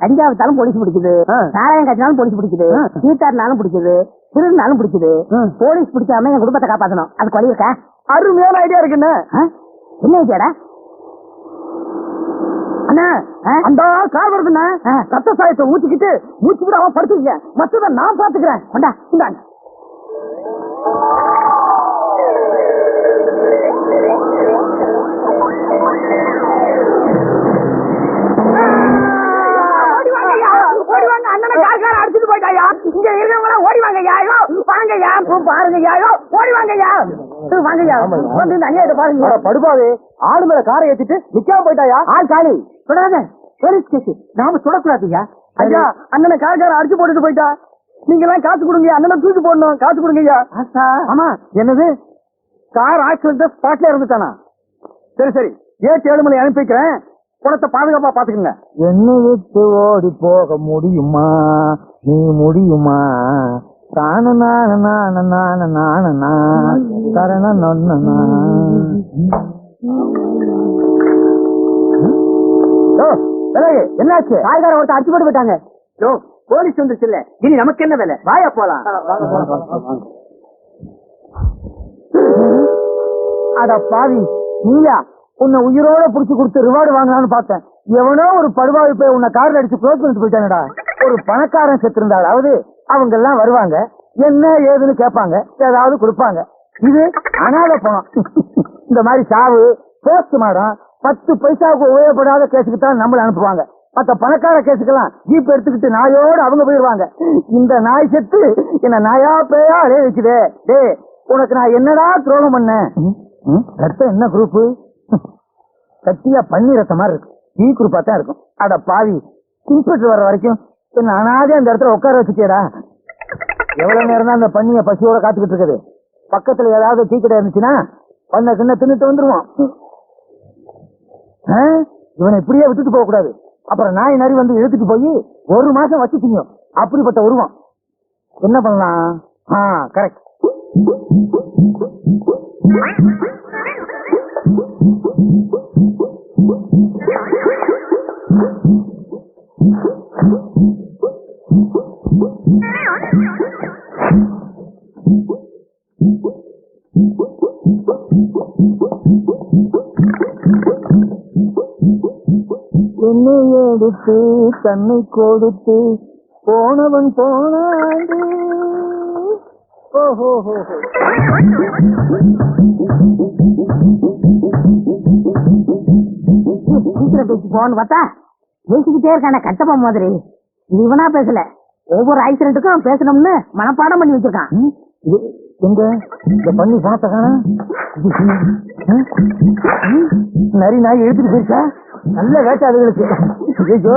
கஞ்சா வித்தாலும் police பிடிக்குது. சாராயம் காய்ச்சினாலும் police பிடிக்குது. சீட்டாடினாலும் பிடிக்குது திருடினாலும் பிடிக்குது. போலீஸ் பிடிக்காம என் குடும்பத்தை காப்பாத்தணும் அதுக்கு வழி இருக்கா அருமையான ஐடியா இருக்குண்ணே ஆ? என்ன ஐடியாடா அண்ணா? அந்த கார் வருதுண்ணே ஆ. ரத்த சாயத்தை ஊத்திக்கிட்டு மூச்சு அவன் படுத்துக்க மத்தத நான் பாத்துக்கிறேன் கொண்டா இந்தாங்க பாருங்க ஐயா ஐயோ, ஓடி வாங்க ஐயா வாங்க ஐயா வந்து இந்த அநியாயத்தை பாருங்க. படுபாவே ஆளு மேல காரை ஏத்திட்டு நிக்காம போயிட்டாயா? ஆள் காலி. சுடாத போலீஸ் கேஸ் நாம சுடக்கூடாதுயா ஐயா அண்ணனை கார்கார அடிச்சு போட்டுட்டு போயிட்டா? நீங்க எல்லாம் காசு கொடுங்க அண்ணனை தூக்கி போடணும். காசு கொடுங்க ஐயா ஆமா என்னது? கார் ஆக்சிடென்ட் ஸ்பாட்ல இருந்துட்டானா சரி சரி. ஏட்டு ஏழு மணி அனுப்பி வைக்கிறேன் குணத்தை பாதுகாப்பா பாத்துக்கங்க. என்னை விட்டு ஓடி போக முடியுமா? நீ முடியுமா? தான நான நான நான நான நா கரண என்னாச்சு தாய்கார ஒருத்தர் அடிச்சு போட்டு போயிட்டாங்க யோ போலீஸ் வந்துருச்சு இல்ல இனி நமக்கு என்ன வேலை வாயா போலாம் அட பாவி நீயா உன்னை உயிரோட புடிச்சு கொடுத்து ரிவார்டு வாங்கலாம்னு பார்த்தேன் எவனோ ஒரு படுவாவி போய் உன்னை கார்ல அடிச்சு க்ளோஸ் பண்ணிட்டு போயிட்டானடா ஒரு பணக்காரன் செத்திருந்தாலாவது அவங்க எல்லாம் வருவாங்க. என்ன ஏதுன்னு கேட்பாங்க. ஏதாவது கொடுப்பாங்க. இது அனாத பணம். இந்த மாதிரி சாவு போஸ்ட் மாடம் பத்து பைசாவுக்கு உபயோகப்படாத கேஸுக்கு தான் நம்மளை அனுப்புவாங்க. மத்த பணக்கார கேஸுக்கெல்லாம் ஜீப் எடுத்துக்கிட்டு நாயோடு அவங்க போயிடுவாங்க. இந்த நாய் செத்து என்ன நாயா பேயா அலைய வச்சுதே டேய் உனக்கு நான் என்னடா துரோகம் பண்ணேன்? ரத்தம் என்ன குரூப் கட்டியா பன்னி ரத்தம் மாதிரி இருக்கு. ஈ குரூப்பா தான் இருக்கும். அட பாவி இன்ஸ்பெக்டர் வர வரைக்கும் என்ன அனாதே அந்த இடத்துல உட்கார வச்சுட்டேடா. எவ்வளவு நேரம் தான் அந்த பண்ணிய பசியோட காத்துக்கிட்டு இருக்குது. பக்கத்துல ஏதாவது டீ கடை இருந்துச்சுன்னா பண்ண கிண்ண தின்னுட்டு வந்துருவான் ஆ? இவனை இப்படியே விட்டுட்டு போக கூடாது. அப்புறம் நாய் நரி வந்து இழுத்துட்டு போய் ஒரு மாசம் வச்சு திங்கும் அப்படிப்பட்ட உருவம். என்ன பண்ணலாம்? ஆ கரெக்ட் தன்னை கொடுத்து போனவன் போனாண்டு ஓஹோ. சீக்கிரம் பேசி போன்னு பார்த்தா பேசிக்கிட்டே இருக்கானே கட்டப்பா மாதிரி. இவனா பேசல. ஒவ்வொரு ஆக்சிடென்ட்டுக்கும் பேசணும்னு மனப்பாடம் பண்ணி வச்சிருக்கான். எங்க? இந்த பண்ணி ம், நரி நாய் போயிருக்கா நல்ல வேட்டை அதுகளுக்கு ஐயோ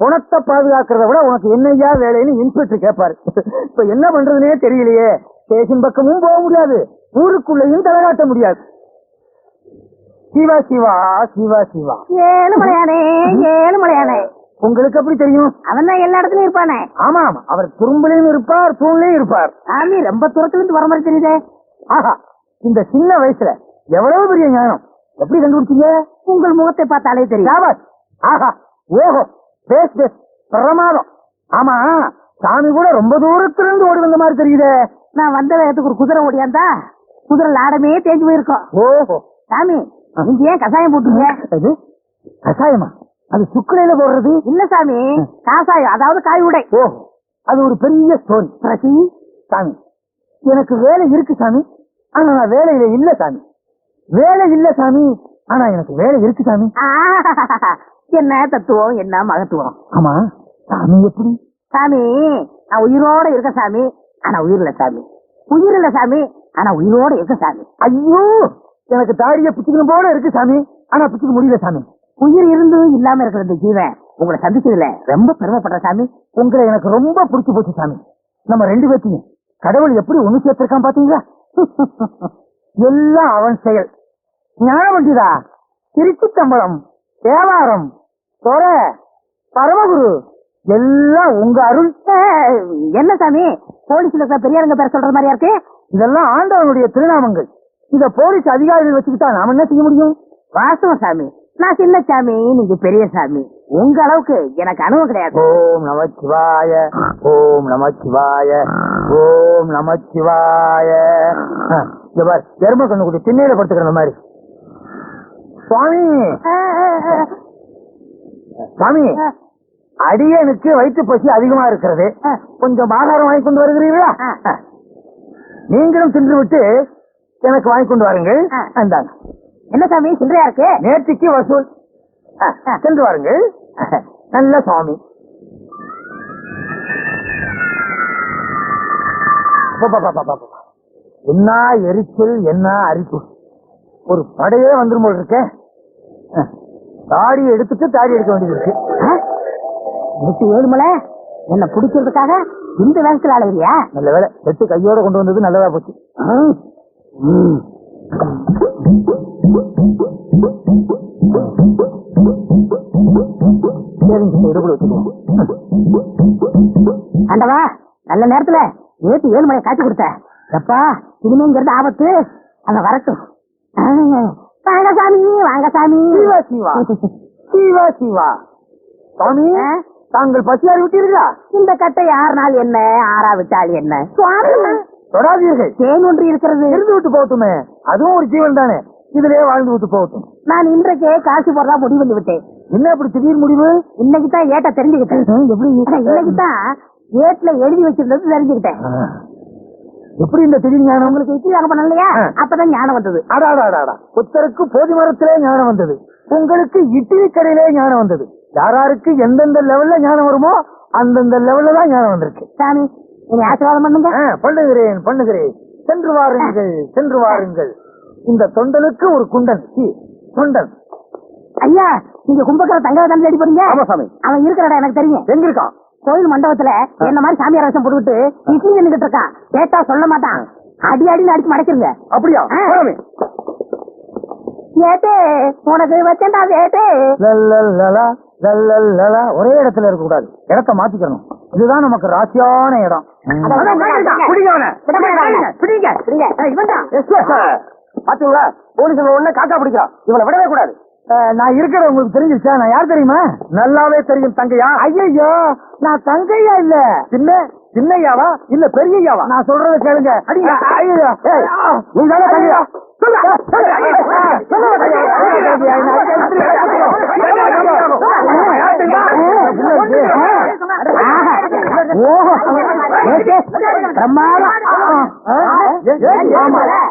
பணத்தை பாதுகாக்கிறத விட உனக்கு என்னையா வேலைன்னு இன்ஸ்பெக்டர் கேட்பாரு. இப்ப என்ன பண்றதுனே தெரியலையே. ஸ்டேஷன் பக்கமும் போக முடியாது. ஊருக்குள்ளேயும் தலைகாட்ட முடியாது. சிவா சிவா சிவா சிவா. ஏழு மலையானே ஏழு மலையானே உங்களுக்கு எப்படி தெரியும்? அவன் தான் எல்லா இடத்துலயும் இருப்பானே. ஆமா ஆமா. அவர் துரும்புலையும் இருப்பார் தூண்லயும் இருப்பார். சாமி ரொம்ப தூரத்துல இருந்து வர மாதிரி தெரியுதே. ஆஹா இந்த சின்ன வயசுல எவ்வளவு பெரிய ஞானம்? எப்படி கண்டுபிடிச்சீங்க? உங்கள் முகத்தை பார்த்தாலே தெரியும். ஆஹா ஓஹோ. பேஸ் பேஸ் பிரமாதம். ஆமா சாமி கூட ரொம்ப தூரத்துல இருந்து ஓடி வந்த மாதிரி தெரியுதே. நான் வந்த வேகத்துக்கு ஒரு குதிரை ஓடியாந்தா குதிரை லாடமே தேஞ்சு போயிருக்கோம். ஓஹோ. சாமி நீங்க ஏன் கசாயம் போட்டீங்க? அது கஷாயமா? அது சுக்குலையில போடுறது? இல்ல சாமி காசாயம் அதாவது காய் உடை. ஓஹோ. அது ஒரு பெரிய ஸ்டோரி. பிரசி சாமி எனக்கு வேலை இருக்கு சாமி ஆனா நான் வேலையில இல்ல சாமி. வேலை இல்ல சாமி ஆனா எனக்கு வேலை இருக்கு சாமி. என்ன தத்துவம் என்ன மகத்துவம்? ஆமா. சாமி எப்படி? சாமி நான் உயிரோட இருக்க சாமி ஆனா உயிர் இல்ல சாமி. உயிர் இல்ல சாமி ஆனா உயிரோட இருக்க சாமி. ஐயோ! எனக்கு தாடிய பிச்சுக்கணும் போல இருக்கு சாமி. ஆனா பிச்சுக்க முடியல சாமி. உயிர் இருந்தும் இல்லாம இருக்கிற இந்த ஜீவன் உங்களை சந்திச்சதுல ரொம்ப பெருமைப்படுற சாமி. உங்களை எனக்கு ரொம்ப பிடிச்சு போச்சு சாமி. நம்ம ரெண்டு பேர்த்தையும். கடவுள் எப்படி ஒண்ணு சேர்த்திருக்கான் பாத்தீங்களா? எல்லாம் அவன் செயல். ஞானவண்டிதா திருச்சி தம்பளம் தேவாரம் தொர பரமகுரு. எல்லாம் உங்க அருள். என்ன சாமி? போலீஸ்ல பெரியாருங்க பேர் சொல்ற மாதிரியா இருக்கு? இதெல்லாம் ஆண்டவனுடைய திருநாமங்கள். இத போலீஸ் அதிகாரிகள் வச்சுக்கிட்டா நாம என்ன செய்ய முடியும்? வாஸ்தவம் சாமி. நான் சின்ன சாமி நீங்க பெரிய சாமி. உங்க அளவுக்கு எனக்கு அனுபவம் கிடையாது. ஓம் நமச்சிவாய ஓம் நமச்சிவாய ஓம் நமச்சிவாய ஆ, இங்க பார் எரும கண்ணுக்குட்டி திண்ணையில படுத்துக்கிற மாதிரி. சுவாமி! சுவாமி அடியனுக்கு வயிற்று பசி அதிகமா இருக்கிறது. கொஞ்சம் ஆகாரம் வாங்கி கொண்டு வருகிறீர்களா. நீங்களும் தின்று விட்டு எனக்கு வாங்கி கொண்டு வாருங்கள். ஆ. அந்தாங்க. என்ன சாமி சில்லறையா இருக்கு? நேற்றுக்கு வசூல். சென்று வாருங்கள். நல்ல அப்பப்பப்பப்பப்பப்ப. என்ன எரிச்சல் என்ன அரிப்பு. ஒரு படையே வந்துரும் போல் இருக்க. தாடி எடுத்துட்டு தாடி எடுக்க வேண்டியது இருக்கு. நூத்தி ஏழுமலை என்ன பிடிக்கிறதுக்காக இந்த வேகத்துல அலையிறியா? நல்ல வேலை வெட்டு கையோட கொண்டு வந்தது நல்லதா போச்சு. ஆண்டவா நல்ல நேரத்துல நேற்று ஏழு மணி காட்சி கொடுத்த எப்பா இனிமேங்கிறது ஆபத்து. அங்க வரட்டும். வாங்க சாமி வாங்க சாமி சிவா சிவா சிவா சிவா சுவாமி ஆ? தாங்கள் பசியாறி விட்டீர்களா? இந்த கட்டை ஆறு நாள் என்ன? ஆறா விட்டால் என்ன? சுவாமி தொடாதீர்கள். தேன் ஒன்று இருக்கிறது. இருந்து விட்டு போகட்டுமே. அதுவும் ஒரு ஜீவன் தானே. இதுலயே வாழ்ந்து விட்டு போகட்டும். நான் இன்றைக்கே காசு போடுறதா முடிவு பண்ணி விட்டேன் என்ன இப்படி திடீர் முடிவு? இன்னைக்கு தான் ஏட்ட தெரிஞ்சுக்கிட்டேன். இன்னைக்கு தான் ஏட்ல எழுதி வச்சிருந்தது தெரிஞ்சுக்கிட்டேன். எப்படி இந்த திடீர் ஞானம் உங்களுக்கு பண்ணலையா? ஆ. அப்பதான் ஞானம் வந்தது. அடாடாடாடா புத்தருக்கு போதி மரத்திலே ஞானம் வந்தது. உங்களுக்கு இட்லி கடையிலே ஞானம் வந்தது. யாராருக்கு எந்தெந்த லெவல்ல ஞானம் வருமோ அந்தந்த லெவல்ல தான் ஞானம் வந்திருக்கு. சாமி நீங்க ஆசீர்வாதம் பண்ணுங்க. பண்ணுகிறேன் பண்ணுகிறேன். சென்று வாருங்கள் சென்று வாருங்கள். இந்த தொண்டனுக்கு ஒரு குண்டன். சீ, தொண்டன். ஐயா நீங்க கும்பகர தங்க தான் தேடி போறீங்க ஆமா சாமி. அவன் இருக்கிற இடம் எனக்கு தெரியும். எங்க இருக்கான்? கோயில் மண்டபத்துல என்ன மாதிரி சாமியார் வேஷம் போட்டுக்கிட்டு இட்லி நின்னுகிட்டு இருக்கான். கேட்டா சொல்ல மாட்டான். அடி அடின்னு அடிச்சு மடக்கிருங்க அப்படியா. ஏட்டே உனக்கு வச்சேன்டா ஏட்டே. ஒரே இடத்துல இருக்க கூடாது இடத்த மாத்திக்கணும். இதுதான் நமக்கு ராசியான இடம். பாத்தீங்களா? போலீஸ் உடனே காக்கா பிடிக்கிறான். இவளை விடவே கூடாது. நான் இருக்கிற உங்களுக்கு தெரிஞ்சிருச்சா நான் யார் தெரியுமா நல்லாவே தெரியும் தங்கையா ஐயோ நான் தங்கையா இல்ல சின்ன சின்னையாவா இல்ல பெரியயாவா நான் சொல்றத கேளுங்க ஐயோ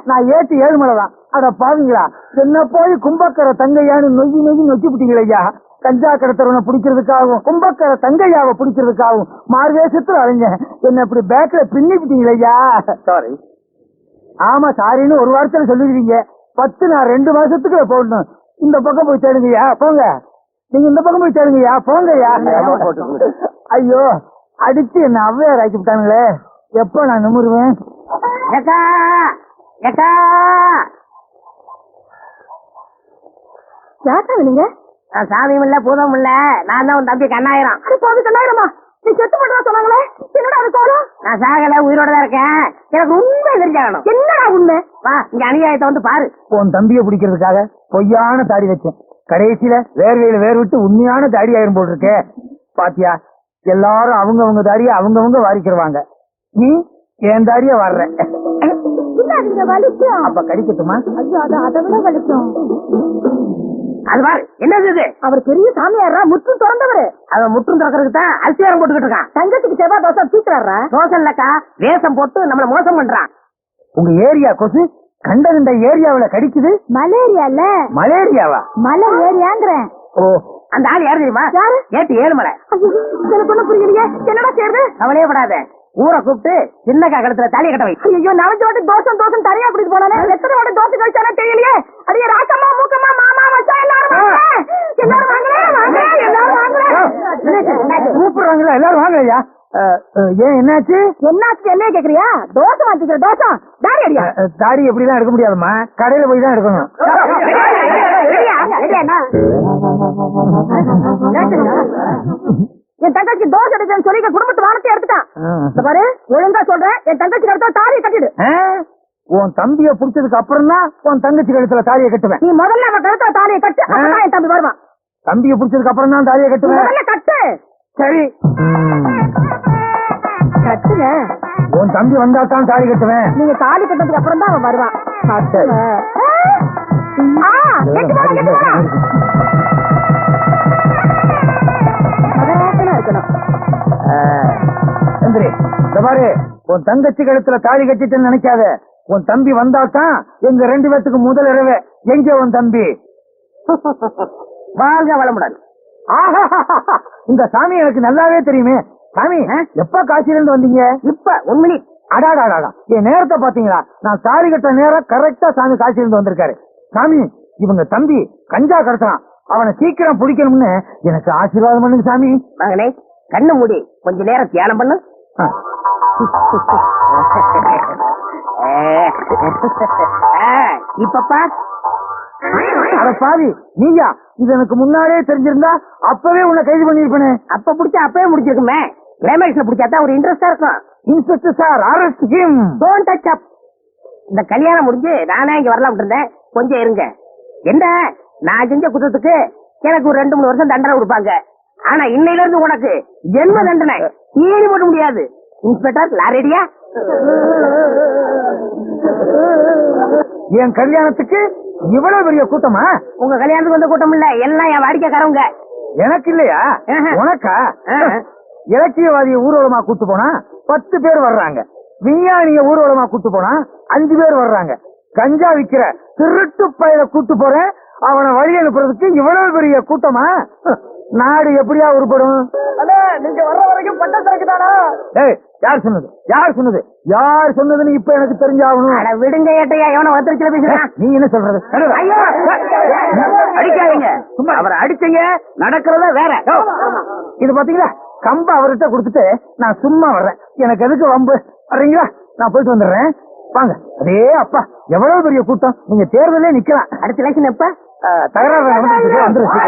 நான் ஏட்டு ஏழுமலை தான் அட பாருங்களா என்ன போய் கும்பக்கரை தங்கையான்னு நொய்யி நொய்யி நொச்சி விட்டீங்களே ஐயா கஞ்சா கடத்தரவனை பிடிக்கிறதுக்காகவும் கும்பக்கரை தங்கையாவை பிடிக்கிறதுக்காகவும் மார்வேஷத்துல அலைஞ்சேன் என்ன இப்படி பேக்ல பின்னி விட்டீங்களே ஐயா சாரி ஆமா சாரின்னு ஒரு வாரத்துல சொல்லிடுவீங்க பத்து நான் ரெண்டு மாசத்துக்கு போடணும் இந்த பக்கம் போய் தேடுங்கய்யா போங்க நீங்க இந்த பக்கம் போய் தேடுங்கய்யா போங்கய்யா ஐயோ அடிச்சு என்ன அவ்வையார் ஆக்கி விட்டானுங்களே. எப்ப நான் நிமிருவேன்? ஏக்கா ஏக்கா. யாக்கா நீங்க? நான் சாமியும் இல்ல பூதம் இல்ல நான் தான் உன் தம்பி கண்ணாயிரம். அது கண்ணாயிரமா? நீ செத்து போட்டா சொன்னாங்களே? என்னடா அது நான் சாகல உயிரோட தான் இருக்கேன். எனக்கு உண்மை தெரிஞ்சாகணும் என்னடா உண்மை? வா இங்க அநியாயத்தை வந்து பாரு. உன் தம்பியை பிடிக்கிறதுக்காக பொய்யான தாடி வச்சேன். கடைசியில வேர்வையில வேர் விட்டு உண்மையான தாடி ஆயிரம் போட்டிருக்கே பாத்தியா? எல்லாரும் அவங்க அவங்க தாடிய அவங்கவங்க வாரிக்கிடுவாங்க நீ என் தாடிய வர்ற. வலிக்கும்? அப்ப கடிக்கட்டுமா? அது விட வலிக்கும். அது பாரு என்னது இது? அவர் பெரிய சாமியாரா முற்றும் திறந்தவரு. அவன் முற்றும் திறக்கிறதுக்கு தான் அரிசியாரம் போட்டுக்கிட்டு இருக்கான். தங்கத்துக்கு செவ்வாய் தோசை தூக்குறாரா தோசை இல்லக்கா வேஷம் போட்டு நம்மள மோசம் பண்றான். உங்க ஏரியா கொசு கண்ட கண்ட ஏரியாவுல கடிக்குது? மலேரியா இல்ல? மலேரியாவா? மலை ஏரியாங்கிறேன். ஓ அந்த ஆள் யாரு தெரியுமா? யாரு? ஏட்டு ஏழுமலை. எனக்கு ஒண்ணு புரியலையே. என்னடா செய்யறது? கவலையே படாத. ஊரை கூப்பிட்டு சின்னக்கா கழுத்துல தாலியை கட்ட வை. ஐயோ நவஞ்ச வாட்டி தோசம் தோசம் தரையா அப்படி போனானே எத்தனை வாட்டி தோசை கழிச்சானே தெரியலையே. அடியே ராசம்மா மூக்கம்மா மாமா மச்சான் எல்லாரும் வாங்க. எல்லாரும் வாங்க எல்லாரும் வாங்க கூப்பிடுறாங்களா எல்லாரும் வாங்க ஐயா. ஏன் என்னாச்சு என்னாச்சு என்ன கேக்குறியா தோசை மாத்திக்கிற தோசை தாடி அடியா தாடி எடுக்க முடியாதும்மா கடையில போய் தான் எடுக்கணும்? என் தங்கச்சி தோசை எடுக்கன்னு சொல்லி குடும்பத்து வானத்தை எடுத்துட்டான் பாரு ஒழுங்கா சொல்றேன் என் தங்கச்சி அடுத்த தாலியை கட்டிடு? உன் தம்பிய புடிச்சதுக்கு அப்புறம் தான் உன் தங்கச்சி கழுத்துல தாலியை கட்டுவேன் நீ முதல்ல அவன் கழுத்துல தாலியை கட்டு என் தம்பி வருவான் தம்பிய புடிச்சதுக்கு அப்புறம் தான் தாலியை நீ கட்டுவேன் கட்டு சரி. கட்டுங்க உன் தம்பி வந்தா தான் தாலி கட்டுவேன். நீங்க தாலி கட்டதுக்கு அப்புறம் தான் அவன் வருவான். சரி. ஆ, கெட்டு போடா, கெட்டு போடா. அதனால இருக்கணும். சந்திரி இந்த பாரு உன் தங்கச்சி கழுத்துல தாலி கட்டிட்டேன்னு நினைக்காத. உன் தம்பி வந்தா தான் எங்க ரெண்டு பேத்துக்கு முதல் இரவு. எங்க உன் தம்பி? வாழ்க வளமுடன். இந்த சாமி எனக்கு நல்லாவே தெரியுமே. சாமி எப்ப காசில இருந்து வந்தீங்க? இப்ப ஒன் மினிட் அடாடாடா என் நேரத்தை பாத்தீங்களா நான் தாலி கட்ட நேரம் கரெக்டா சாமி காசில இருந்து வந்திருக்காரு. சாமி இவங்க தம்பி கஞ்சா கடத்துறான். அவனை சீக்கிரம் பிடிக்கணும்னு எனக்கு ஆசீர்வாதம் பண்ணுங்க சாமி. மகனே கண்ணு மூடி கொஞ்ச நேரம் தியானம் பண்ணு. இப்ப அட பாவி நீயா? இது எனக்கு முன்னாடியே தெரிஞ்சிருந்தா அப்பவே உன்னை கைது பண்ணிருப்பேனே அப்ப புடிச்சா அப்பவே முடிச்சிருக்குமே. கிளைமேக்ஸ்ல பிடிச்சாதான் ஒரு இன்ட்ரெஸ்டா இருக்கும். Inspector sir arrest him don't touch up இந்த கல்யாணம் முடிஞ்சு நானே இங்க வரலாம் இருந்தேன். கொஞ்சம் இருங்க. என்ன? நான் செஞ்ச குத்தத்துக்கு எனக்கு ஒரு ரெண்டு மூணு வருஷம் தண்டனை கொடுப்பாங்க. ஆனா இன்னையில இருந்து உனக்கு ஜென்ம தண்டனை? ஈடு போட முடியாது. இன்ஸ்பெக்டர் லாரடியா என் கல்யாணத்துக்கு இவ்வளவு பெரிய கூட்டமா? உங்க கல்யாணத்துக்கு வந்த கூட்டம் இல்ல. எல்லாம் என் வாடிக்கைக்காரவங்க. எனக்கு இல்லையா. உனக்கா. இலக்கியவாதிய ஊர்வலமா கூட்டு போனா பத்து பேர் வர்றாங்க. விஞ்ஞானிய ஊர்வலமா கூட்டு போனா அஞ்சு பேர் வர்றாங்க. கஞ்சா விக்கிற திருட்டு பயில கூட்டு போறேன். அவனை வழி அனுப்புறதுக்கு இவ்வளவு பெரிய கூட்டமா? நாடு எப்படியா உருப்படும்? நீங்க வர்ற வரைக்கும் பட்ட சரக்கு தானா யார் சொன்னது? யார் சொன்னது? யார் சொன்னதுன்னு இப்ப எனக்கு தெரிஞ்சாகணும். அட விடுங்க ஏட்டையா எவன வத்திரிச்சல பேசுறான் நீ என்ன சொல்றது? அடிக்காதீங்க. அவரை அடிச்சீங்க நடக்கிறத வேற. இது பாத்தீங்களா? கம்ப அவர்கிட்ட கொடுத்துட்டு நான் சும்மா வர்றேன். எனக்கு எதுக்கு வம்பு? வர்றீங்களா? நான் போயிட்டு வந்துடுறேன். வாங்க. அதே அப்பா. எவ்வளவு பெரிய கூட்டம்? நீங்க தேர்தலே நிக்கலாம். அடுத்த எலெக்ஷன் எப்ப? தகராறு வந்துருச்சு.